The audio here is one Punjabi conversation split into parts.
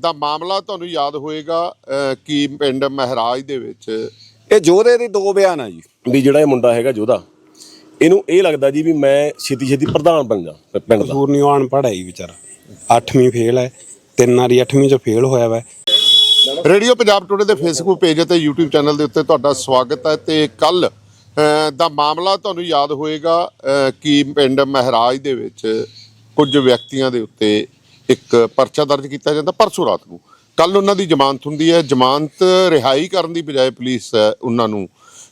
ਦਾ ਮਾਮਲਾ ਤੁਹਾਨੂੰ ਯਾਦ ਹੋਏਗਾ ਕਿ ਪਿੰਡ ਮਹਿਰਾਜ ਦੇ ਵਿੱਚ? ਇਹ ਜੋਧੇ ਦੇ ਦੋ ਬਿਆਨ ਆ ਜੀ ਵੀ ਜਿਹੜਾ ਇਹ ਮੁੰਡਾ ਹੈਗਾ ਜੋਧਾ ਇਹਨੂੰ ਇਹ ਲੱਗਦਾ ਜੀ ਵੀ ਮੈਂ ਛੇਤੀ ਛੇਤੀ ਪ੍ਰਧਾਨ ਬਣ ਜਾ ਪਿੰਡ ਦਾ। ਕਸੂਰ ਨਹੀਂ ਉਹ ਅਨਪੜ੍ਹ ਹੈ ਜੀ ਵਿਚਾਰਾ। 8ਵੀਂ ਫੇਲ ਹੈ ਤਿੰਨ ਵਾਰੀ 8ਵੀਂ ਚ ਫੇਲ ਹੋਇਆ ਵਾ। ਰੇਡੀਓ ਪੰਜਾਬ ਟੁਡੇ ਦੇ ਫੇਸਬੁੱਕ ਪੇਜ ਅਤੇ YouTube ਚੈਨਲ ਦੇ ਉੱਤੇ ਤੁਹਾਡਾ ਸਵਾਗਤ ਹੈ ਤੇ ਕੱਲ ਦਾ ਮਾਮਲਾ ਤੁਹਾਨੂੰ ਯਾਦ ਹੋਏਗਾ ਕਿ ਪਿੰਡ ਮਹਿਰਾਜ ਦੇ ਵਿੱਚ ਕੁਝ ਵਿਅਕਤੀਆਂ ਦੇ ਉੱਤੇ ਇੱਕ ਪਰਚਾ ਦਰਜ ਕੀਤਾ ਜਾਂਦਾ ਪਰਸੋਂ ਰਾਤ ਨੂੰ। ਕੱਲ ਉਹਨਾਂ ਦੀ ਜ਼ਮਾਨਤ ਹੁੰਦੀ ਹੈ। ਜ਼ਮਾਨਤ ਰਿਹਾਈ ਕਰਨ ਦੀ ਬਜਾਏ ਪੁਲਿਸ ਉਹਨਾਂ ਨੂੰ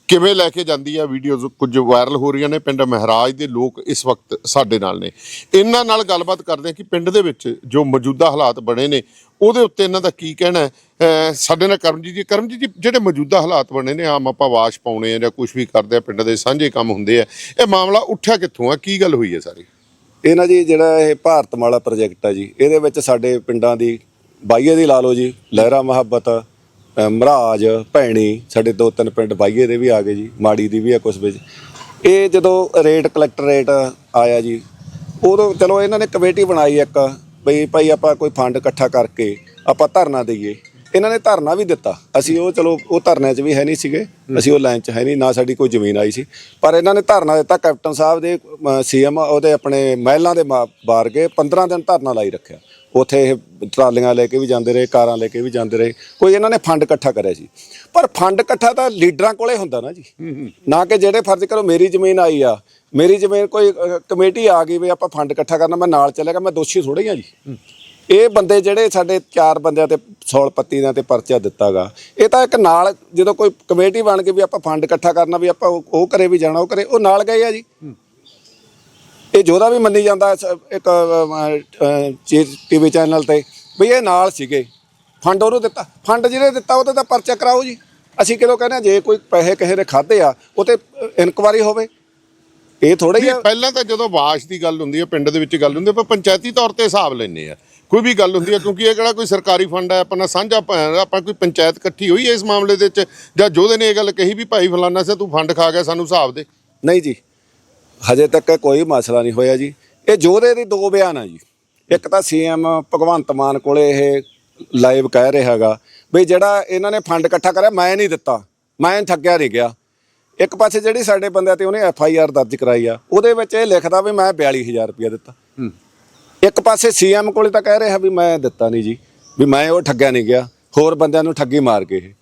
ਕਿਵੇਂ ਲੈ ਕੇ ਜਾਂਦੀ ਹੈ? ਵੀਡੀਓਜ਼ ਕੁਝ ਵਾਇਰਲ ਹੋ ਰਹੀਆਂ ਨੇ। ਪਿੰਡ ਮਹਿਰਾਜ ਦੇ ਲੋਕ ਇਸ ਵਕਤ ਸਾਡੇ ਨਾਲ ਨੇ। ਇਹਨਾਂ ਨਾਲ ਗੱਲਬਾਤ ਕਰਦੇ ਹਾਂ ਕਿ ਪਿੰਡ ਦੇ ਵਿੱਚ ਜੋ ਮੌਜੂਦਾ ਹਾਲਾਤ ਬਣੇ ਨੇ, ਉਹਦੇ ਉੱਤੇ ਇਹਨਾਂ ਦਾ ਕੀ ਕਹਿਣਾ ਹੈ? ਸਾਡੇ ਨਾਲ ਕਰਮਜੀਤ ਜੀ ਕਰਮਜੀਤ ਜੀ, ਜਿਹੜੇ ਮੌਜੂਦਾ ਹਾਲਾਤ ਬਣੇ ਨੇ, ਆਮ ਆਪਾਂ ਵਾਸ਼ ਪਾਉਣੇ ਆ ਜਾਂ ਕੁਝ ਵੀ ਕਰਦੇ ਆ, ਪਿੰਡ ਦੇ ਸਾਂਝੇ ਕੰਮ ਹੁੰਦੇ ਆ, ਇਹ ਮਾਮਲਾ ਉੱਠਿਆ ਕਿੱਥੋਂ ਆ? ਕੀ ਗੱਲ ਹੋਈ ਹੈ ਸਾਰੀ? ਇਹਨਾਂ ਜੀ ਜਿਹੜਾ ਇਹ ਭਾਰਤਮਾਲਾ ਪ੍ਰੋਜੈਕਟ ਆ ਜੀ, ਇਹਦੇ ਵਿੱਚ ਸਾਡੇ ਪਿੰਡਾਂ ਦੀ ਬਾਈਏ ਦੀ ਲਾ ਲਓ ਜੀ, ਲਹਿਰਾ ਮੁਹੱਬਤ ਮਹਾਰਾਜ ਭੈਣੀ, ਸਾਡੇ ਦੋ ਤਿੰਨ ਪਿੰਡ ਬਾਈਏ ਦੇ ਵੀ ਆ ਗਏ ਜੀ, ਮਾੜੀ ਦੀ ਵੀ ਆ ਕੁਛ ਵਿੱਚ। ਇਹ ਜਦੋਂ ਰੇਟ, ਕਲੈਕਟਰ ਰੇਟ ਆਇਆ ਜੀ, ਉਦੋਂ ਚਲੋ ਇਹਨਾਂ ਨੇ ਕਮੇਟੀ ਬਣਾਈ ਇੱਕ, ਬਈ ਭਾਈ ਆਪਾਂ ਕੋਈ ਫੰਡ ਇਕੱਠਾ ਕਰਕੇ ਆਪਾਂ ਧਰਨਾ ਦਈਏ। ਇਹਨਾਂ ਨੇ ਧਰਨਾ ਵੀ ਦਿੱਤਾ। ਅਸੀਂ ਉਹ ਚਲੋ ਉਹ ਧਰਨੇ 'ਚ ਵੀ ਹੈ ਨਹੀਂ ਸੀਗੇ। ਅਸੀਂ ਉਹ ਲਾਈਨ 'ਚ ਹੈ ਨਹੀਂ ਨਾ ਸਾਡੀ ਕੋਈ ਜ਼ਮੀਨ ਆਈ ਸੀ। ਪਰ ਇਹਨਾਂ ਨੇ ਧਰਨਾ ਦਿੱਤਾ ਕੈਪਟਨ ਸਾਹਿਬ ਦੇ ਸੀਐਮ ਉਹਦੇ ਆਪਣੇ ਮਹਿਲਾਂ ਦੇ ਬਾਹਰ ਕੇ 15 ਦਿਨ ਧਰਨਾ ਲਾਈ ਰੱਖਿਆ। ਉੱਥੇ ਇਹ ਟਰਾਲੀਆਂ ਲੈ ਕੇ ਵੀ ਜਾਂਦੇ ਰਹੇ ਕਾਰਾਂ ਲੈ ਕੇ ਵੀ ਜਾਂਦੇ ਰਹੇ। ਕੋਈ ਇਹਨਾਂ ਨੇ ਫੰਡ ਇਕੱਠਾ ਕਰਿਆ ਸੀ। ਪਰ ਫੰਡ ਇਕੱਠਾ ਤਾਂ ਲੀਡਰਾਂ ਕੋਲੇ ਹੁੰਦਾ ਨਾ ਜੀ। ਨਾ ਕਿ ਜਿਹੜੇ ਫਰਜ਼ ਕਰੋ ਮੇਰੀ ਜ਼ਮੀਨ ਆਈ ਆ ਮੇਰੀ ਜ਼ਮੀਨ ਕੋਈ ਕਮੇਟੀ ਆ ਗਈ ਵੀ ਆਪਾਂ ਫੰਡ ਇਕੱਠਾ ਕਰਨਾ ਮੈਂ ਨਾਲ ਚੱਲੇਗਾ ਮੈਂ ਦੋਸ਼ੀ ਥੋੜ੍ਹੀ ਆ ਜੀ। ਇਹ ਬੰਦੇ ਜਿਹੜੇ ਸਾਡੇ ਚਾਰ ਬੰਦਿਆਂ ਤੇ ਸੌਲ ਪੱਤੀ ਦਾ ਤੇ ਪਰਚਾ ਦਿੱਤਾਗਾ ਇਹ ਤਾਂ ਇੱਕ ਨਾਲ ਜਦੋਂ ਕੋਈ ਕਮੇਟੀ ਬਣ ਕੇ ਵੀ ਆਪਾਂ ਫੰਡ ਇਕੱਠਾ ਕਰਨਾ ਵੀ ਆਪਾਂ ਉਹ ਕਰੇ ਵੀ ਜਾਣਾ ਉਹ ਕਰੇ ਉਹ ਨਾਲ ਗਏ ਆ ਜੀ। ਇਹ ਜੋਦਾ ਵੀ ਮੰਨੀ ਜਾਂਦਾ ਇੱਕ ਟੀਵੀ ਚੈਨਲ ਤੇ ਵੀ ਇਹ ਨਾਲ ਸੀਗੇ। ਫੰਡ ਉਹਨੂੰ ਦਿੱਤਾ। ਫੰਡ ਜਿਹਨੇ ਦਿੱਤਾ ਉਹਦੇ ਤਾਂ ਪਰਚਾ ਕਰਾਓ ਜੀ। ਅਸੀਂ ਕਿਦੋਂ ਕਹਿੰਦੇ ਜੇ ਕੋਈ ਪੈਸੇ ਕਿਸੇ ਨੇ ਖਾਦੇ ਆ ਉਹ ਤੇ ਇਨਕੁਆਰੀ ਹੋਵੇ। ਇਹ ਥੋੜਾ ਹੀ ਨਹੀਂ, ਆ। ਪਹਿਲਾਂ ਤਾਂ ਜਦੋਂ ਵਾਸ਼ ਦੀ ਗੱਲ ਹੁੰਦੀ ਹੈ ਪਿੰਡ ਦੇ ਵਿੱਚ ਗੱਲ ਹੁੰਦੀ ਹੈ ਪਰ ਪੰਚਾਇਤੀ ਤੌਰ ਤੇ ਹਿਸਾਬ ਲੈਣੇ ਆ। ਕੋਈ ਵੀ ਗੱਲ ਹੁੰਦੀ ਹੈ ਕਿਉਂਕਿ ਇਹ ਕਿਹੜਾ ਕੋਈ ਸਰਕਾਰੀ ਫੰਡ ਹੈ ਆਪਣਾ ਸਾਂਝਾ ਆਪਾਂ ਕੋਈ ਪੰਚਾਇਤ ਇਕੱਠੀ ਹੋਈ ਹੈ ਇਸ ਮਾਮਲੇ ਦੇ ਵਿੱਚ ਜਾਂ ਜੋਧੇ ਨੇ ਇਹ ਗੱਲ ਕਹੀ ਵੀ ਭਾਈ ਫਲਾਨਾ ਸੇ ਤੂੰ ਫੰਡ ਖਾ ਗਿਆ ਸਾਨੂੰ ਹਿਸਾਬ ਦੇ। ਨਹੀਂ ਜੀ ਹਜੇ ਤੱਕ ਕੋਈ ਮਸਲਾ ਨਹੀਂ ਹੋਇਆ ਜੀ। ਇਹ ਜੋਧੇ ਦੇ ਦੋ ਬਿਆਨ ਆ ਜੀ। ਇੱਕ ਤਾਂ ਸੀਐਮ ਭਗਵੰਤ ਮਾਨ ਕੋਲੇ ਇਹ ਲਾਈਵ ਕਹਿ ਰਿਹਾ ਹੈਗਾ ਵੀ ਜਿਹੜਾ ਇਹਨਾਂ ਨੇ ਫੰਡ ਇਕੱਠਾ ਕਰਿਆ ਮੈਂ ਨਹੀਂ ਦਿੱਤਾ। ਮੈਂ ਠੱਗਿਆ ਨਹੀਂ ਗਿਆ। ਇੱਕ ਪਾਸੇ ਜਿਹੜੀ ਸਾਡੇ ਬੰਦਿਆਂ ਤੇ ਉਹਨੇ ਐਫ ਆਈ ਆਰ ਦਰਜ ਕਰਾਈ ਆ ਉਹਦੇ ਵਿੱਚ ਇਹ ਲਿਖਦਾ ਵੀ ਮੈਂ 42000 ਰੁਪਇਆ ਦਿੱਤਾ। ਇੱਕ ਪਾਸੇ ਸੀਐਮ ਕੋਲੇ ਤਾਂ ਕਹਿ ਰਿਹਾ ਵੀ ਮੈਂ ਦਿੱਤਾ ਨਹੀਂ ਜੀ, ਵੀ ਮੈਂ ਉਹ ਠੱਗਿਆ ਨਹੀਂ ਗਿਆ, ਹੋਰ ਬੰਦਿਆਂ ਨੂੰ ਠੱਗੀ ਮਾਰ ਕੇ ਇਹ।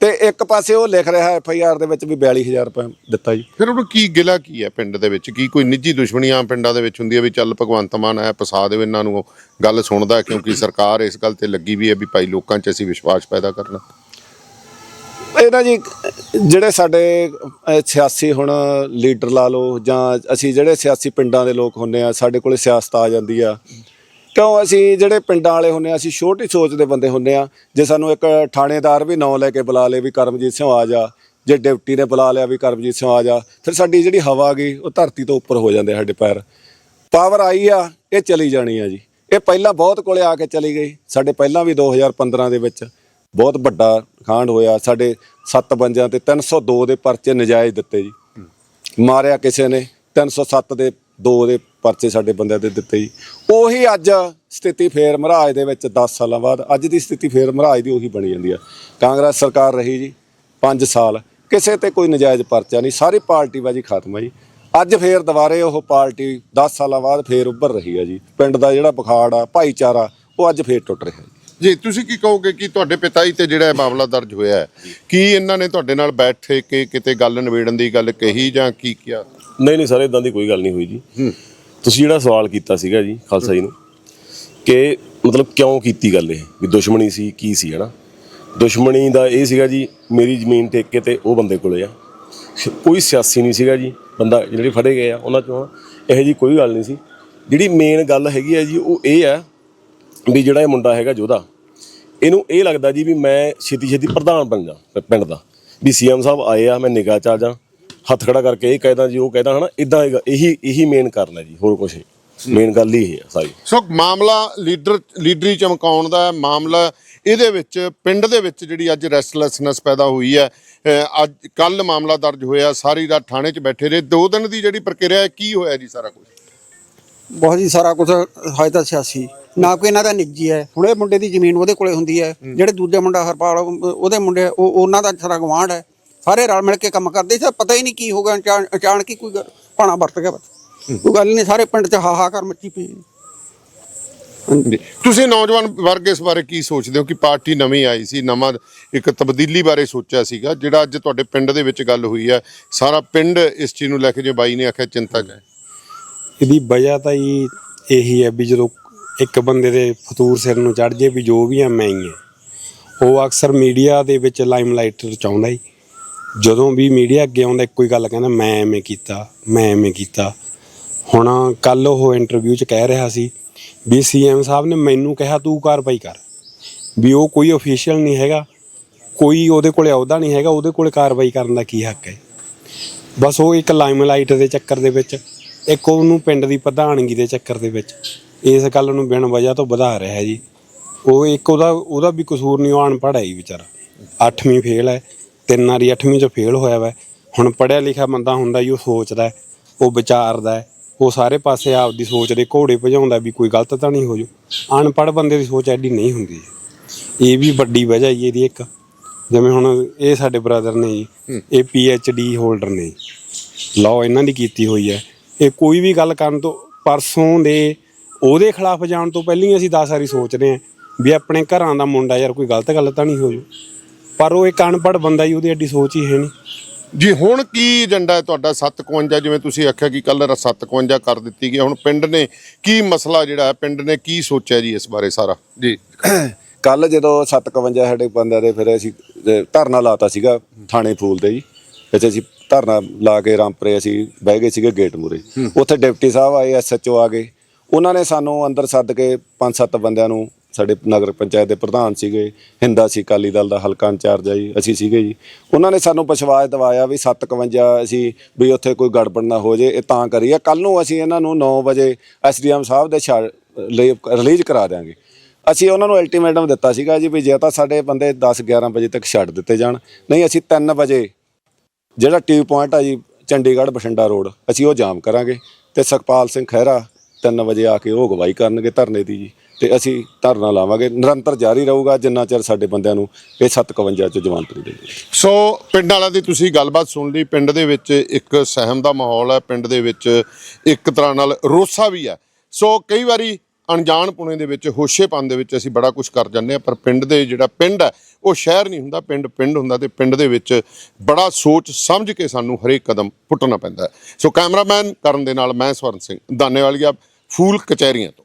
ਤੇ ਇੱਕ ਪਾਸੇ ਉਹ ਲਿਖ ਰਿਹਾ ਐਫ ਆਈ ਆਰ ਦੇ ਵਿੱਚ ਵੀ 42000 ਰੁਪਏ ਦਿੱਤਾ ਜੀ। ਫਿਰ ਉਹਨੂੰ ਕੀ ਗਿਲਾ ਕੀ ਹੈ ਪਿੰਡ ਦੇ ਵਿੱਚ? ਕੀ ਕੋਈ ਨਿੱਜੀ ਦੁਸ਼ਮਣੀ ਆਮ ਪਿੰਡਾਂ ਦੇ ਵਿੱਚ ਹੁੰਦੀ ਹੈ ਵੀ ਚੱਲ ਭਗਵੰਤ ਮਾਨ ਹੈ ਪਸਾ ਦਿਓ ਇਹਨਾਂ ਨੂੰ ਗੱਲ ਸੁਣਦਾ ਕਿਉਂਕਿ ਸਰਕਾਰ ਇਸ ਗੱਲ ਤੇ ਲੱਗੀ ਵੀ ਹੈ ਵੀ ਭਾਈ ਲੋਕਾਂ 'ਚ ਅਸੀਂ ਵਿਸ਼ਵਾਸ ਪੈਦਾ ਕਰਨਾ। ਇਹ ਨਾ ਜੀ, ਜਿਹੜੇ ਸਾਡੇ ਸਿਆਸੀ ਹੁਣ ਲੀਡਰ ਲਾ ਲਓ ਜਾਂ ਅਸੀਂ ਜਿਹੜੇ ਸਿਆਸੀ ਪਿੰਡਾਂ ਦੇ ਲੋਕ ਹੁੰਨੇ ਆ, ਸਾਡੇ ਕੋਲੇ ਸਿਆਸਤ ਆ ਜਾਂਦੀ ਆ। ਕਿਉਂ ਅਸੀਂ ਜਿਹੜੇ ਪਿੰਡਾਂ ਵਾਲੇ ਹੁੰਨੇ ਆ, ਅਸੀਂ ਛੋਟੀ ਸੋਚ ਦੇ ਬੰਦੇ ਹੁੰਨੇ ਆ, ਜੇ ਸਾਨੂੰ ਇੱਕ ਥਾਣੇਦਾਰ ਵੀ ਨਾਂ ਲੈ ਕੇ ਬੁਲਾ ਲੇ ਵੀ ਕਰਮਜੀਤ ਸਿੰਘ ਆ ਜਾ, ਜੇ ਡਿਪਟੀ ਨੇ ਬੁਲਾ ਲਿਆ ਵੀ ਕਰਮਜੀਤ ਸਿੰਘ ਆ ਜਾ, ਫਿਰ ਸਾਡੀ ਜਿਹੜੀ ਹਵਾ ਗਈ, ਉਹ ਧਰਤੀ ਤੋਂ ਉੱਪਰ ਹੋ ਜਾਂਦੇ ਸਾਡੇ ਪੈਰ। ਪਾਵਰ ਆਈ ਆ, ਇਹ ਚਲੀ ਜਾਣੀ ਆ ਜੀ। ਇਹ ਪਹਿਲਾਂ ਬਹੁਤ ਕੋਲੇ ਆ ਕੇ ਚਲੀ ਗਈ, ਸਾਡੇ ਪਹਿਲਾਂ ਵੀ 2015 ਦੇ ਵਿੱਚ। ਬਹੁਤ ਵੱਡਾ ਕਾਂਡ ਹੋਇਆ। ਸਾਡੇ ਸੱਤ ਬੰਦਿਆਂ ਤੇ 302 ਦੇ ਪਰਚੇ ਨਜਾਇਜ਼ ਦਿੱਤੇ ਜੀ। ਮਾਰਿਆ ਕਿਸੇ ਨੇ 307 ਦੇ ਦੋ ਦੇ ਪਰਚੇ ਸਾਡੇ ਬੰਦਿਆਂ ਦੇ ਦਿੱਤੇ ਜੀ। ਉਹੀ ਅੱਜ ਸਥਿਤੀ ਫੇਰ ਮਹਾਰਾਜ ਦੇ ਵਿੱਚ 10 ਸਾਲਾਂ ਬਾਅਦ, ਅੱਜ ਦੀ ਸਥਿਤੀ ਫੇਰ ਮਹਾਰਾਜ ਦੀ ਉਹੀ ਬਣੀ ਜਾਂਦੀ ਆ। ਕਾਂਗਰਸ ਸਰਕਾਰ ਰਹੀ ਜੀ 5 ਸਾਲ, ਕਿਸੇ ਤੇ ਕੋਈ ਨਜਾਇਜ਼ ਪਰਚਾ ਨਹੀਂ, ਸਾਰੀ ਪਾਰਟੀ ਬਾਜੀ ਖਤਮ ਹੈ ਜੀ। ਅੱਜ ਫੇਰ ਦੁਬਾਰੇ ਉਹ ਪਾਰਟੀ 10 ਸਾਲਾਂ ਬਾਅਦ ਫੇਰ ਉੱਭਰ ਰਹੀ ਆ ਜੀ। ਪਿੰਡ ਦਾ ਜਿਹੜਾ ਬੁਖਾੜ ਆ, ਭਾਈਚਾਰਾ, ਉਹ ਅੱਜ ਫੇਰ ਟੁੱਟ ਰਿਹਾ ਜੀ। ਜੀ ਤੁਸੀਂ ਕੀ ਕਹੋਗੇ ਕਿ ਤੁਹਾਡੇ ਪਿਤਾ ਜੀ ਤੇ ਜਿਹੜਾ ਇਹ ਮਾਮਲਾ ਦਰਜ ਹੋਇਆ ਹੈ ਕੀ ਇਹਨਾਂ ਨੇ ਤੁਹਾਡੇ ਨਾਲ ਬੈਠੇ ਕੇ ਕਿਤੇ ਗੱਲ ਨਿਬੇੜਨ ਦੀ ਗੱਲ ਕਹੀ ਜਾਂ ਕੀ ਕਿਹਾ? ਨਹੀਂ ਨਹੀਂ ਸਰ ਇਦਾਂ ਦੀ ਕੋਈ ਗੱਲ ਨਹੀਂ ਹੋਈ ਜੀ। ਤੁਸੀਂ ਜਿਹੜਾ ਸਵਾਲ ਕੀਤਾ ਸੀਗਾ ਜੀ ਖਾਲਸਾ ਜੀ ਨੂੰ ਕਿ ਮਤਲਬ ਕਿਉਂ ਕੀਤੀ ਗੱਲ ਇਹ? ਵੀ ਦੁਸ਼ਮਣੀ ਸੀ ਕੀ ਸੀ ਹਨਾ? ਦੁਸ਼ਮਣੀ ਦਾ ਇਹ ਸੀਗਾ ਜੀ ਮੇਰੀ ਜ਼ਮੀਨ ਠੇਕੇ ਤੇ ਉਹ ਬੰਦੇ ਕੋਲੇ ਆ। ਕੋਈ ਸਿਆਸੀ ਨਹੀਂ ਸੀਗਾ ਜੀ ਬੰਦਾ ਜਿਹੜੇ ਫੜੇ ਗਏ ਆ ਉਹਨਾਂ ਚੋਂ ਇਹੋ ਜੀ ਕੋਈ ਗੱਲ ਨਹੀਂ ਸੀ। ਜਿਹੜੀ ਮੇਨ ਗੱਲ ਹੈਗੀ ਆ ਜੀ ਉਹ ਇਹ ਆ ਵੀ ਜਿਹੜਾ ਇਹ ਮੁੰਡਾ ਹੈਗਾ ਜੋਧਾ, ਇਹਨੂੰ ਇਹ ਲੱਗਦਾ ਜੀ ਵੀ ਮੈਂ ਛੇਤੀ ਛੇਤੀ ਪ੍ਰਧਾਨ ਬਣ ਜਾ ਪਿੰਡ ਦਾ। ਵੀ ਸੀਐਮ ਸਾਹਿਬ ਆਏ ਆ, ਮੈਂ ਨਿਗਾਹ ਚ ਆ ਜਾ, ਹੱਥ ਖੜਾ ਕਰਕੇ ਇਹ ਕਹਿਦਾ ਜੀ, ਉਹ ਕਹਿਦਾ ਹਨਾ ਇਦਾਂ ਇਹੀ ਇਹੀ ਮੇਨ ਕਾਰਨ ਹੈ ਜੀ, ਹੋਰ ਕੁਝ ਮੇਨ ਗੱਲ ਹੀ ਇਹ ਹੈ ਸਾਰੀ। ਸੋ ਮਾਮਲਾ ਲੀਡਰ, ਲੀਡਰੀ ਚਮਕਾਉਣ ਦਾ ਮਾਮਲਾ ਇਹਦੇ ਵਿੱਚ, ਪਿੰਡ ਦੇ ਵਿੱਚ ਜਿਹੜੀ ਅੱਜ ਰੈਸਟਲੈਸਨੈਸ ਪੈਦਾ ਹੋਈ ਹੈ ਅੱਜ ਕੱਲ ਮਾਮਲਾ ਦਰਜ ਹੋਇਆ, ਸਾਰੀ ਰਾਤ ਥਾਣੇ 'ਚ ਬੈਠੇ ਰਹੇ, ਦੋ ਦਿਨ ਦੀ ਜਿਹੜੀ ਪ੍ਰਕਿਰਿਆ ਕੀ ਹੋਇਆ ਜੀ ਸਾਰਾ ਕੁਝ ਬਹੁਤ ਹੀ ਸਾਰਾ ਕੁਝ ਹਾਇਤਾ ਸਿਆਸੀ। ਨਾ ਕੋਈ ਇਹਨਾਂ ਦਾ ਨਿੱਜੀ ਹੈ। ਹੁਣ ਇਹ ਮੁੰਡੇ ਦੀ ਜ਼ਮੀਨ ਉਹਦੇ ਕੋਲੇ ਹੁੰਦੀ ਹੈ। ਜਿਹੜੇ ਦੂਜੇ ਮੁੰਡਾ ਹਰਪਾਲ ਉਹ- ਉਹਦੇ ਮੁੰਡੇ ਉਹ ਉਹਨਾਂ ਦਾ ਸਾਰਾ ਗਵਾਂਢ ਹੈ। ਸਾਰੇ ਰਲ ਮਿਲ ਕੇ ਕੰਮ ਕਰਦੇ ਸੀ। ਪਤਾ ਹੀ ਨਹੀਂ ਕੀ ਹੋ ਗਿਆ। ਅਚਾਨ- ਅਚਾਨਕ ਹੀ ਕੋਈ ਭਾਣਾ ਵਰਤ ਗਿਆ ਕੋਈ ਗੱਲ ਨਹੀਂ ਸਾਰੇ ਪਿੰਡ 'ਚ ਹਾਹਾਕਾਰ ਮੱਚੀ ਪਈ ਤੁਸੀਂ ਨੌਜਵਾਨ ਵਰਗ ਇਸ ਬਾਰੇ ਕੀ ਸੋਚਦੇ ਹੋ ਕਿ ਪਾਰਟੀ ਨਵੀਂ ਆਈ ਸੀ ਨਵਾਂ ਇੱਕ ਤਬਦੀਲੀ ਬਾਰੇ ਸੋਚਿਆ ਸੀਗਾ ਜਿਹੜਾ ਅੱਜ ਤੁਹਾਡੇ ਪਿੰਡ ਦੇ ਵਿੱਚ ਗੱਲ ਹੋਈ ਹੈ। ਸਾਰਾ ਪਿੰਡ ਇਸ ਚੀਜ਼ ਨੂੰ ਲੈ ਕੇ ਜੇ ਬਾਈ ਨੇ ਆਖਿਆ ਚਿੰਤਕ ਹੈ। ਇਹਦੀ ਵਜ੍ਹਾ ਤਾਂ ਹੀ ਇਹੀ ਹੈ ਵੀ ਜਦੋਂ ਇੱਕ ਬੰਦੇ ਦੇ ਫਤੂਰ ਸਿਰ ਨੂੰ ਚੜ ਜੇ ਵੀ ਜੋ ਵੀ ਆ, ਮੈਂ ਹੀ ਹਾਂ। ਉਹ ਅਕਸਰ ਮੀਡੀਆ ਦੇ ਵਿੱਚ ਲਾਈਮਲਾਈਟ ਰਚਾਉਂਦਾ ਹੀ ਜਦੋਂ ਵੀ ਮੀਡੀਆ ਅੱਗੇ ਆਉਂਦਾ, ਇੱਕੋ ਹੀ ਗੱਲ ਕਹਿੰਦਾ, ਮੈਂ ਐਵੇਂ ਕੀਤਾ, ਮੈਂ ਐਵੇਂ ਕੀਤਾ। ਹੁਣ ਕੱਲ ਉਹ ਇੰਟਰਵਿਊ 'ਚ ਕਹਿ ਰਿਹਾ ਸੀ ਵੀ ਸੀਐਮ ਸਾਹਿਬ ਨੇ ਮੈਨੂੰ ਕਿਹਾ, ਤੂੰ ਕਾਰਵਾਈ ਕਰ। ਵੀ ਉਹ ਕੋਈ ਅਫੀਸ਼ੀਅਲ ਨਹੀਂ ਹੈਗਾ, ਕੋਈ ਉਹਦੇ ਕੋਲੇ ਅਹੁਦਾ ਨਹੀਂ ਹੈਗਾ, ਉਹਦੇ ਕੋਲੇ ਕਾਰਵਾਈ ਕਰਨ ਦਾ ਕੀ ਹੱਕ ਹੈ। ਬਸ ਉਹ ਇੱਕ ਲਾਈਮਲਾਈਟ ਦੇ ਚੱਕਰ ਦੇ ਵਿੱਚ ਇੱਕ ਉਹਨੂੰ ਪਿੰਡ ਦੀ ਪ੍ਰਧਾਨਗੀ ਦੇ ਚੱਕਰ ਦੇ ਵਿੱਚ ਇਸ ਗੱਲ ਨੂੰ ਬਿਨ ਵਜ੍ਹਾ ਤੋਂ ਵਧਾ ਰਿਹਾ ਹੈ ਜੀ। ਉਹ ਇੱਕ ਉਹਦਾ ਉਹਦਾ ਵੀ ਕਸੂਰ ਨਹੀਂ ਉਹ ਅਨਪੜ੍ਹ ਹੈ ਜੀ ਵਿਚਾਰਾ। 8ਵੀਂ ਫੇਲ ਹੈ ਤਿੰਨ ਵਾਰੀ 8ਵੀਂ ਚ ਫੇਲ ਹੋਇਆ ਵਾ। ਹੁਣ ਪੜਿਆ ਲਿਖਿਆ ਬੰਦਾ ਹੁੰਦਾ ਜੀ ਉਹ ਸੋਚਦਾ ਹੈ, ਉਹ ਵਿਚਾਰਦਾ ਹੈ, ਉਹ ਸਾਰੇ ਪਾਸੇ ਆਪਦੀ ਸੋਚ ਦੇ ਘੋੜੇ ਭਜਾਉਂਦਾ ਵੀ ਕੋਈ ਗਲਤ ਤਾਂ ਨਹੀਂ ਹੋ ਜੂ। ਅਨਪੜ੍ਹ ਬੰਦੇ ਦੀ ਸੋਚ ਐਡੀ ਨਹੀਂ ਹੁੰਦੀ। ਇਹ ਵੀ ਵੱਡੀ ਵਜ੍ਹਾ ਜੀ ਇਹਦੀ ਇੱਕ। ਜਿਵੇਂ ਹੁਣ ਇਹ ਸਾਡੇ ਬ੍ਰਦਰ ਨੇ ਜੀ ਇਹ ਪੀ ਐਚ ਡੀ ਹੋਲਡਰ ਨੇ ਲਾਅ ਇਹਨਾਂ ਦੀ ਕੀਤੀ ਹੋਈ ਹੈ। ਇਹ ਕੋਈ ਵੀ ਗੱਲ ਕਰਨ ਤੋਂ ਪਰਸੋਂ ਦੇ ਉਹਦੇ ਖਿਲਾਫ ਜਾਣ ਤੋਂ ਪਹਿਲਾਂ ਹੀ ਅਸੀਂ 10 ਵਾਰੀ ਸੋਚਦੇ ਹਾਂ ਵੀ ਆਪਣੇ ਘਰਾਂ ਦਾ ਮੁੰਡਾ ਯਾਰ ਕੋਈ ਗਲਤ ਗੱਲ ਤਾਂ ਨਹੀਂ ਹੋ ਜੂ। ਪਰ ਉਹ ਇੱਕ ਅਨਪੜ੍ਹ ਬੰਦਾ ਹੀ ਉਹਦੀ ਐਡੀ ਸੋਚ ਹੀ ਹੈ ਨਹੀਂ। ਜੀ ਹੁਣ ਕੀ ਏਜੰਡਾ ਹੈ ਤੁਹਾਡਾ? 751 ਜਿਵੇਂ ਤੁਸੀਂ ਆਖਿਆ ਕਿ ਕੱਲ 751 ਕਰ ਦਿੱਤੀ ਗਈ ਹੁਣ ਪਿੰਡ ਨੇ ਕੀ ਮਸਲਾ ਜਿਹੜਾ ਹੈ? ਪਿੰਡ ਨੇ ਕੀ ਸੋਚਿਆ ਜੀ ਇਸ ਬਾਰੇ ਸਾਰਾ? ਜੀ ਕੱਲ ਜਦੋਂ 751 ਸਾਡੇ ਬੰਦਿਆਂ ਦੇ ਫਿਰ ਅਸੀਂ ਧਰਨਾ ਲਾਤਾ ਸੀਗਾ ਥਾਣੇ ਫੂਲ ਤੇ ਜੀ। ਵਿੱਚ ਅਸੀਂ ਧਰਨਾ ਲਾ ਕੇ ਰਾਮਪਰੇ ਅਸੀਂ ਬਹਿ ਗਏ ਸੀਗੇ ਗੇਟ ਮੂਰੇ ਉੱਥੇ ਡਿਪਟੀ ਸਾਹਿਬ ਆਏ ਐਸਐਚਓ ਆ ਗਏ। ਉਹਨਾਂ ਨੇ ਸਾਨੂੰ ਅੰਦਰ ਸੱਦ ਕੇ ਪੰਜ ਸੱਤ ਬੰਦਿਆਂ ਨੂੰ ਸਾਡੇ ਨਗਰ ਪੰਚਾਇਤ ਦੇ ਪ੍ਰਧਾਨ ਸੀਗੇ ਹਿੰਦਾ ਸੀ ਅਕਾਲੀ ਦਲ ਦਾ ਹਲਕਾ ਇੰਚਾਰਜ ਆ ਜੀ ਅਸੀਂ ਸੀਗੇ ਜੀ। ਉਹਨਾਂ ਨੇ ਸਾਨੂੰ ਵਿਸ਼ਵਾਸ ਦਿਵਾਇਆ ਵੀ 751 ਅਸੀਂ ਵੀ ਉੱਥੇ ਕੋਈ ਗੜਬੜ ਨਾ ਹੋ ਜੇ ਇਹ ਤਾਂ ਕਰੀਏ। ਕੱਲ ਨੂੰ ਅਸੀਂ ਇਹਨਾਂ ਨੂੰ 9 ਵਜੇ ਐਸਡੀਐਮ ਸਾਹਿਬ ਦੇ ਰਿਲੀਜ਼ ਕਰਾ ਦਿਆਂਗੇ। ਅਸੀਂ ਉਹਨਾਂ ਨੂੰ ਅਲਟੀਮੇਟਮ ਦਿੱਤਾ ਸੀਗਾ ਜੀ ਵੀ ਜੇ ਤਾਂ ਸਾਡੇ ਬੰਦੇ 10 11 ਵਜੇ ਤੱਕ ਛੱਡ ਦਿੱਤੇ ਜਾਣ ਨਹੀਂ ਅਸੀਂ 3 ਵਜੇ ਜਿਹੜਾ ਟਿਊ ਪੁਆਇੰਟ ਆ ਜੀ, ਚੰਡੀਗੜ੍ਹ ਬਠਿੰਡਾ ਰੋਡ, ਅਸੀਂ ਉਹ ਜਾਮ ਕਰਾਂਗੇ ਤੇ ਸੁਖਪਾਲ ਸਿੰਘ ਖਹਿਰਾ 3 ਵਜੇ ਆ ਕੇ ਉਹ ਅਗਵਾਈ ਕਰਨਗੇ ਧਰਨੇ ਦੀ ਜੀ। ਤੇ ਅਸੀਂ ਧਰਨਾ ਲਾਵਾਂਗੇ, ਨਿਰੰਤਰ ਜਾਰੀ ਰਹੂਗਾ ਜਿੰਨਾ ਚਿਰ ਸਾਡੇ ਬੰਦਿਆਂ ਨੂੰ ਇਹ 751 ਚ ਜਵਾਨਤ ਨਹੀਂ ਸੋ ਪਿੰਡ ਵਾਲਿਆਂ ਦੀ ਤੁਸੀਂ ਗੱਲਬਾਤ ਸੁਣ ਲਈ, ਪਿੰਡ ਦੇ ਵਿੱਚ ਇੱਕ ਸਹਿਮ ਦਾ ਮਾਹੌਲ ਹੈ, ਪਿੰਡ ਦੇ ਵਿੱਚ ਇੱਕ ਤਰ੍ਹਾਂ ਨਾਲ ਰੋਸਾ ਵੀ ਹੈ। ਸੋ ਕਈ ਵਾਰੀ ਅਣਜਾਣ ਪੁਣੇ ਦੇ ਵਿੱਚ, ਹੋਸ਼ੇਪਨ ਦੇ ਵਿੱਚ ਅਸੀਂ ਬੜਾ ਕੁਝ ਕਰ ਜਾਂਦੇ ਆ ਪਰ ਪਿੰਡ ਦੇ ਜਿਹੜਾ ਪਿੰਡ ਹੈ, ਉਹ ਸ਼ਹਿਰ ਨਹੀਂ ਹੁੰਦਾ, ਪਿੰਡ ਪਿੰਡ ਹੁੰਦਾ ਤੇ ਪਿੰਡ ਦੇ ਵਿੱਚ ਬੜਾ ਸੋਚ ਸਮਝ ਕੇ ਸਾਨੂੰ ਹਰੇਕ ਕਦਮ ਪੁੱਟਣਾ ਪੈਂਦਾ ਸੋ ਕੈਮਰਾਮੈਨ ਕਰਨ ਦੇ ਨਾਲ ਮੈਂ ਸਵਰਨ ਸਿੰਘ ਦਾਨੇਵਾਲੀਆ ਫੂਲ ਕਚਹਿਰੀਆਂ ਤੋਂ।